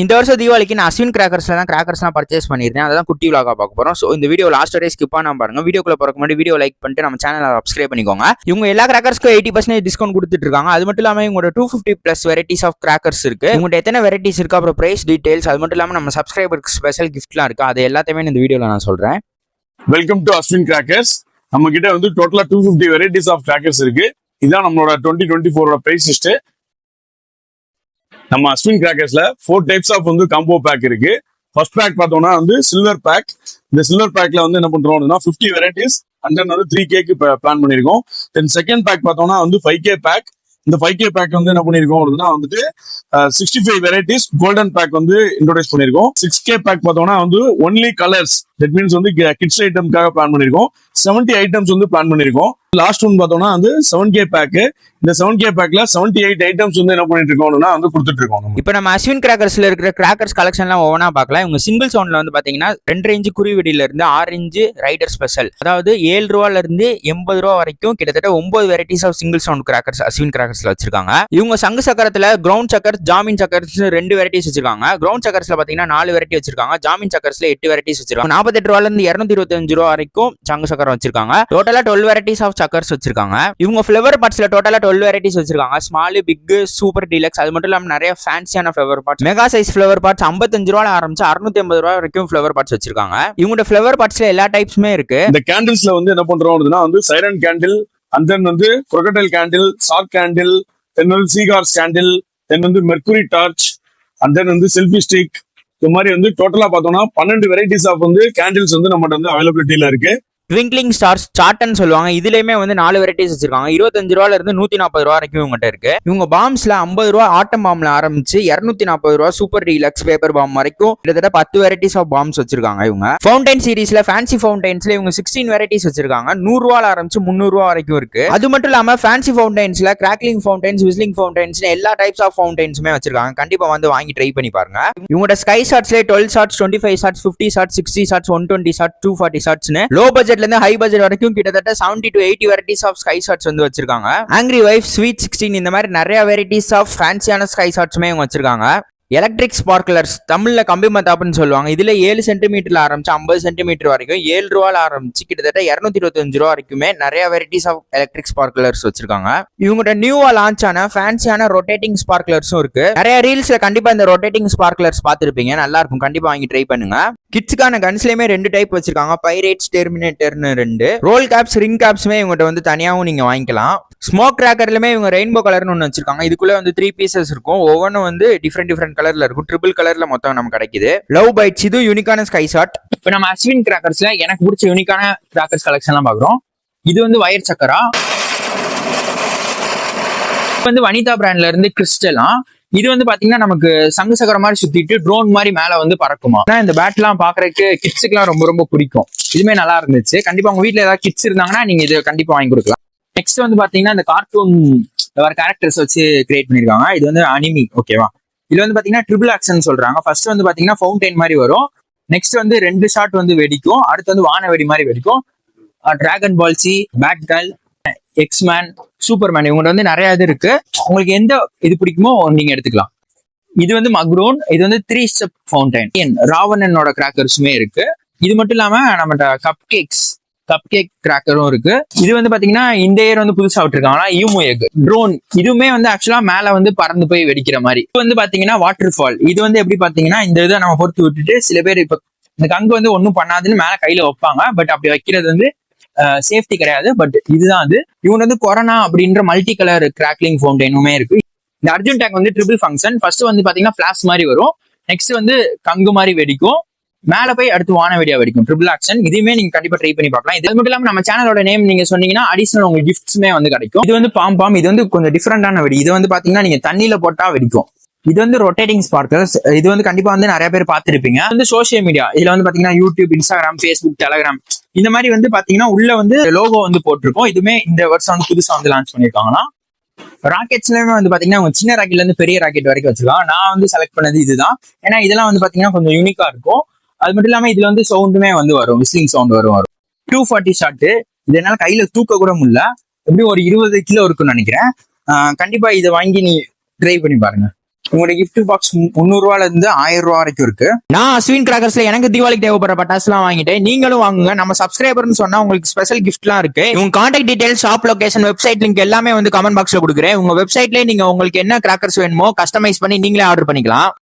இந்த வருஷம் தீபாவளிக்கு நான் அஸ்வின் கிராக்கர்ஸில் தான் கிராக்கர்ஸ்லாம் பர்ச்சேஸ் பண்ணியிருந்தேன். அதான் குட்டி விலாகா பார்க்க போகிறோம் ஸோ இந்த வீடியோ லாஸ்ட் டே ஸ்கிப் பண்ணாம பாருங்க. வீடியோக்குள்ள போறதுக்கு முன்னாடி வீடியோ லைக் பண்ணிட்டு நம்ம சேனலை சப்ஸ்கிரைப் பண்ணிக்கோங்க. இவங்க எல்லா கிராக்கர்ஸ்க்கும் எயிட்டி பர்சன்டேஜ் டிஸ்கவுண்ட் கொடுத்துட்டு இருக்காங்க. அது மட்டும் இல்லாமல் இவங்களோட two fifty plus varieties of crackers இருக்கு. உங்கள்கிட்ட எத்தனை வெரைட்டிஸ் இருக்கு அப்புறம் ப்ரைஸ் டீடைல்ஸ் அது மட்டும் இல்லாமல் நம்ம சப்ஸ்கிரைபருக்கு ஸ்பெஷல் கிஃப்ட்லாம் இருக்கு. அது எல்லாத்தையுமே இந்த வீடியோவில் நான் சொல்கிறேன் வெல்கம் டு அஸ்வின் கிராக்கர்ஸ் நம்ம கிட்ட வந்து டோட்டலாக two fifty varieties of crackers இருக்கு. இதான் நம்மளோட டுவெண்ட்டி டுவெண்ட்டி ஃபோரோட ப்ரைஸ் லிஸ்ட்டு நம்ம அஸ்வின் கிராக்கர்ஸ்ல ஃபோர் டைப்ஸ் ஆஃப் வந்து காம்போ பேக் இருக்கு. ஃபர்ஸ்ட் பேக் பார்த்தோம்னா வந்து சில்வர் பேக் இந்த சில்வர் பேக்ல வந்து என்ன பண்றோம் அப்படின்னா ஃபிஃப்டி வெரைட்டிஸ் அண்ட் தென் வந்து த்ரீ கேக்கு பிளான் பண்ணிருக்கோம் தென் செகண்ட் பேக் பார்த்தோம்னா வந்து ஃபைவ் கே பேக் இந்த ஃபைவ் கே பேக் வந்து என்ன பண்ணிருக்கோம் அப்படின்னா வந்துட்டு sixty five varieties golden pack வந்து இன்ட்ரோடியூஸ் பண்ணிருக்கோம் சிக்ஸ் கே பேக் பார்த்தோம்னா வந்து ஒன்லி கலர்ஸ் தட் மீன்ஸ் வந்து கிட்ஸ் ஐட்டம்காக பிளான் பண்ணிருக்கோம் செவன்டி ஐட்டம்ஸ் வந்து பிளான் பண்ணிருக்கோம். லாஸ்ட் ஒன் பார்த்தோம்னா வந்து செவன் கே பேக் இந்த செவன் கே பேக்ல செவன்டி எயிட் ஐட்டம்ஸ் வந்து என்ன பண்ணிட்டு இருக்கோம்னா வந்து கொடுத்துட்டு இருக்கோம் இப்போ நம்ம அஸ்வின் கிராக்கர்ஸ்ல இருக்கிற கிராக்கர்ஸ் கலெக்ஷன்லாம் ஒவ்வொன்றா பார்க்கலாம். இவங்க சிங்கிள் சவுண்ட்ல வந்து பாத்தீங்கன்னா ரெண்டு இன்ச்சு குருவிடியில இருந்து ஆறு இன்ச்சு ரைடர் ஸ்பெஷல் அதாவது ஏழு ரூபால இருந்து எண்பது ரூபா வரைக்கும் கிட்டத்தட்ட ஒன்பது varieties of single sound crackers Ashwin கிராக்கர்ஸ்ல வச்சிருக்காங்க. இவங்க சங்கு சக்கரத்துல கிரவுண்ட் சக்கர்ஸ் ஜாமீன் சக்கர்ஸ் ரெண்டு வெரைட்டிஸ் வச்சிருக்காங்க. கிரவுண்ட் சக்கர்ஸ்ல பாத்தீங்கன்னா நாலு வெரைட்டி வச்சிருக்காங்க. ஜாமீன் சக்கர்ஸ்ல எட்டு வெரைட்டிஸ் வச்சிருக்காங்க. நாற்பத்தெட்டு ரூபால இருந்து இருநூத்தி இருபத்தஞ்சு ரூபா வரைக்கும் சங்கு சக்கரம் வச்சிருக்காங்க. டோட்டலா டுவெல் வெரைட்டிஸ் ஆஃப் சக்கர்ஸ் வச்சிருக்காங்க. இவங்க ஃபிளவர் பார்ட்ஸ்ல டோட்டலா டுவெல் வெரைட்டிஸ் வச்சிருக்காங்க. ஸ்மால் பிக் சூப்பர் டீலக்ஸ் அது மட்டும் இல்லாம நிறைய ஃபேன்சியான flower pots mega size flower pots ஐம்பத்தஞ்சு ரூபாய் ஆரம்பிச்சு அறுநூத்தி ஐம்பது ரூபாய் வரைக்கும் ஃபிளவர் பார்ட்ஸ் வச்சிருக்காங்க. இவங்களோட ஃபிளவர் பார்ட்ஸ்ல எல்லா டைப்ஸுமே இருக்கு. இந்த கேண்டில்ஸ்ல வந்து என்ன பண்றோம் அப்படின்னா வந்து சைரன் கேண்டில் அண்ட் தென் வந்து crocodile candle chalk candle then வந்து சீகார் கேண்டில் தென் வந்து மெர்குரி டார்ச் அண்ட் தென் வந்து செல்ஃபி ஸ்டிக் இந்த மாதிரி வந்து டோட்டலா பார்த்தோம்னா பன்னெண்டு வெரைட்டிஸ் ஆஃப் வந்து கேண்டில்ஸ் வந்து நம்மகிட்ட வந்து அவைலபிலிட்டியில இருக்கு. ட்விங்க்லிங் ஸ்டார்ஸ் சாட்டன் சொல்லுவாங்க. இதுலயுமே வந்து நாலு வெரைட்டிஸ் வச்சிருக்காங்க. இருபத்தஞ்சு ரூபால இருந்து நூத்தி நாற்பது ரூபா வரைக்கும் இவங்ககிட்ட இருக்கு. இவங்க பாம்ஸ்ல ஐம்பது ரூபா ஆட்டம் பாம்ல ஆரம்பிச்சு இருநூத்தி நாற்பது ரூபா சூப்பர் டீலக்ஸ் பேப்பர் பாம் வரைக்கும் கிட்டத்தட்ட பத்து வெரைட்டிஸ் ஆஃப் பாம்ஸ் வச்சிருக்காங்க இவங்க. ஃபவுண்டைன் சீரிஸ்ல ஃபேன்சி ஃபவுண்டைன்ஸ்ல இவங்க சிக்ஸ்டீன் வெரைட்டிஸ் வச்சிருக்காங்க. நூறு ரூபால ஆரம்பிச்சு முந்நூறு ரூபா வரைக்கும் இருக்கு. அது மட்டும் இல்லாம ஃபேன்சி ஃபவுண்டைன்ஸ்ல கிராக்லிங் ஃபவுண்டைன்ஸ் விஸ்லிங் ஃபவுண்டைன்ஸ் எல்லா டைப்ஸ் ஆஃப் ஃபவுண்டைன்ஸுமே வச்சிருக்காங்க. கண்டிப்பா வந்து வாங்கி ட்ரை பண்ணி பாருங்க. இவங்களோட sky ஷாட்ஸ்ல twelve shots twenty five shots fifty shots sixty shots one twenty shot two forty ஷாட்ஸ்னு low பட்ஜெட்ல இருந்து ஹை பட்ஜெட் வரைக்கும் கிட்டத்தட்ட seventy to eighty varieties of sky shots வந்து வச்சிருக்காங்க. ஆங்கிரி வைஃப் ஸ்வீட் சிக்ஸ்டீன் இந்த மாதிரி நிறைய வெரைட்டிஸ் ஆஃப் ஃபேன்சியான ஸ்கை ஷாட்ஸுமே இவங்க வச்சிருக்காங்க. எலக்ட்ரிக் ஸ்பார்க்லர்ஸ் தமிழ்ல கம்பி மத்தாப்புன்னு சொல்லுவாங்க. இதுல ஏழு சென்டிமீட்டர்ல ஆரம்பிச்சு ஐம்பது சென்டிமீட்டர் வரைக்கும் ஏழு ரூபால ஆரம்பிச்சு கிட்டத்தட்ட இருநூத்தி இருபத்தஞ்சு ரூபா வரைக்குமே நிறைய வெரைட்டிஸ் ஆஃப் எலக்ட்ரிக் ஸ்பார்க்லர்ஸ் வச்சிருக்காங்க. இவங்களோட நியூவா லான்ச் ஆன ஃபேன்சியான ரொட்டேட்டிங் ஸ்பார்க்லர்ஸும் இருக்கு. நிறைய ரீல்ஸ்ல கண்டிப்பா இந்த ரொட்டேட்டிங் ஸ்பார்க்லர்ஸ் பார்த்துருப்பீங்க. நல்லா இருக்கும். கண்டிப்பா வாங்கி ட்ரை பண்ணுங்க. கிட்ஸுக்கான கன்ஸ்லேயுமே ரெண்டு டைப் வச்சிருக்காங்க. பைரேட்ஸ் டெர்மினேட்டர்னு ரெண்டு. ரோல் கேப்ஸ் ரிங் கேப்ஸுமே இவங்ககிட்ட வந்து தனியாகவும் நீங்கள் வாங்கிக்கலாம். ஸ்மோக் கிராக்கர்லயுமே இவங்க ரெயின்போ கலர்னு ஒன்று வச்சிருக்காங்க. இதுக்குள்ளே வந்து த்ரீ பீசஸ் இருக்கும். ஒவ்வொன்றும் வந்து டிஃப்ரெண்ட் டிஃப்ரெண்ட் கலரில் இருக்கும். ட்ரிபிள் கலர்ல மொத்தம் நமக்கு கிடைக்குது. லவ் பைட்ஸ் இது யூனிக்கான ஸ்கை ஷாட் இப்போ நம்ம அஸ்வின் கிராக்கர்ஸில் எனக்கு பிடிச்ச யூனிக்கான கிராக்கர்ஸ் கலெக்ஷன்லாம் பார்க்குறோம். இது வந்து வயர் சக்கரா இப்போ வந்து வனிதா பிராண்ட்ல இருந்து கிறிஸ்டலாம் இது வந்து பாத்தீங்கன்னா நமக்கு சங்கு சக்கர மாதிரி சுத்திட்டு ட்ரோன் மாதிரி மேல வந்து பறக்குமா? இந்த இந்த பேட்லாம் பாக்குறதுக்கு கிட்ஸுக்குலாம் ரொம்ப ரொம்ப பிடிக்கும். இதுமே நல்லா இருந்துச்சு. கண்டிப்பா உங்க வீட்டுல ஏதாவது கிட்ஸ் இருந்தாங்கன்னா நீங்க இது கண்டிப்பா வாங்கி கொடுக்கலாம். நெக்ஸ்ட் வந்து பாத்தீங்கன்னா இந்த கார்ட்டூன் வர கேரக்டர்ஸ் வச்சு கிரியேட் பண்ணிருக்காங்க. இது வந்து அனிமி ஓகேவா இதுல வந்து பாத்தீங்கன்னா ட்ரிபிள் ஆக்ஷன் சொல்றாங்க. ஃபர்ஸ்ட் வந்து பாத்தீங்கன்னா ஃபவுண்டைன் மாதிரி வரும். நெக்ஸ்ட் வந்து ரெண்டு ஷாட் வந்து வெடிக்கும். அடுத்து வந்து வான வெடி மாதிரி வெடிக்கும். Dragon palsy bad girl X Man Superman இவங்கள்ட்ட வந்து நிறைய இது இருக்கு. உங்களுக்கு எந்த இது பிடிக்குமோ நீங்க எடுத்துக்கலாம். இது வந்து மக்ரோன் இது வந்து த்ரீ ஸ்டெப் ஃபவுண்டைன் ராவணனோட கிராக்கர்ஸுமே இருக்கு. இது மட்டும் இல்லாம நம்மகிட்ட கப் கேக்ஸ் கப் கேக் கிராக்கரும் இருக்கு. இது வந்து பாத்தீங்கன்னா இந்த இயர் வந்து புதுசா விட்டுருக்காங்க. ஈமோ எக் ட்ரோன் இதுவுமே வந்து ஆக்சுவலா மேல வந்து பறந்து போய் வெடிக்கிற மாதிரி. இது வந்து பாத்தீங்கன்னா வாட்டர் ஃபால் இது வந்து எப்படி பாத்தீங்கன்னா இந்த இதை நம்ம பொறுத்து விட்டுட்டு சில பேர் இப்ப இந்த கங்கு வந்து ஒன்றும் பண்ணாதுன்னு மேல கையில வைப்பாங்க. பட் அப்படி வைக்கிறது வந்து சேஃப்டி கிடையாது. பட் இதுதான் அது. இவன் வந்து கொரோனா அப்படின்ற மல்டி கலர் கிராக்லிங் ஃபவுண்டைனுமே இருக்கு. இந்த அர்ஜுன் டேங்க் வந்து ட்ரிபிள் ஃபங்க்ஷன் ஃபர்ஸ்ட் வந்து பாத்தீங்கன்னா ஃபிளாஷ் மாதிரி வரும். நெக்ஸ்ட் வந்து கங்கு மாதிரி வெடிக்கும். மேல போய் அடுத்து வான வெடியா வெடிக்கும். ட்ரிபிள் ஆக்ஷன் இதுவுமே நீங்க கண்டிப்பா ட்ரை பண்ணி பார்க்கலாம். இது மட்டும் இல்லாம நம்ம சேனலோட நேம் நீங்க சொன்னீங்கன்னா அடிஷனல் உங்களுக்கு கிஃப்ட்ஸுமே வந்து கிடைக்கும். இது வந்து பாம் பாம் இது வந்து கொஞ்சம் டிஃப்ரெண்டான வெடி. இது வந்து பாத்தீங்கன்னா நீங்க தண்ணியில போட்டா வெடிக்கும். இது வந்து ரொட்டேட்டிங் ஸ்பார்க்கர்ஸ் இது வந்து கண்டிப்பா வந்து நிறைய பேர் பார்த்துருப்பீங்க. வந்து சோஷியல் மீடியா இதுல வந்து பாத்தீங்கன்னா யூடியூப் இன்ஸ்டாகிராம் ஃபேஸ்புக் டெலகிராம் இந்த மாதிரி வந்து பாத்தீங்கன்னா உள்ள வந்து லோகோ வந்து போட்டிருக்கோம். இதுவுமே இந்த வருஷம் வந்து புதுசா வந்து லான்ச் பண்ணிருக்காங்கன்னா ராக்கெட்ஸ்லயுமே வந்து பாத்தீங்கன்னா அவங்க சின்ன ராக்கெட்ல இருந்து பெரிய ராக்கெட் வரைக்கும் வச்சிருக்காங்க. நான் வந்து செலக்ட் பண்ணது இதுதான். ஏன்னா இதெல்லாம் வந்து பாத்தீங்கன்னா கொஞ்சம் யூனிக்கா இருக்கும். அது மட்டும் இல்லாம இதுல வந்து சவுண்டுமே வந்து வரும். விசிலிங் சவுண்ட் வரும் வரும். டூ ஃபார்ட்டி ஷாட்டு இது என்னால கையில தூக்க கூட முடியல. எப்படியும் ஒரு இருபது கிலோ இருக்கும்னு நினைக்கிறேன். கண்டிப்பா இதை வாங்கி நீ ட்ரை பண்ணி பாருங்க. உங்களோட கிஃப்ட் பாக்ஸ் முந்நூறு ரூபால இருந்து ஆயிரம் ரூபா வரைக்கும் இருக்கு. நான் அஸ்வின் கிராக்கர்ஸ்ல எனக்கு தீபாவளிக்கு தேவைப்படுற பட்டாசுலாம் வாங்கிட்டேன். நீங்களும் வாங்குங்க. நம்ம சப்ஸ்கிரைபர்னு சொன்னா உங்களுக்கு ஸ்பெஷல் கிஃப்ட்லாம் இருக்கு. உங்க contact details shop location website link எல்லாமே வந்து கமெண்ட் பாக்ஸ்ல கொடுக்குறேன். உங்க வெப்சைட்லயே நீங்க உங்களுக்கு என்ன கிராக்கர்ஸ் வேணுமோ கஸ்டமைஸ் பண்ணி நீங்களே ஆர்டர் பண்ணிக்கலாம்.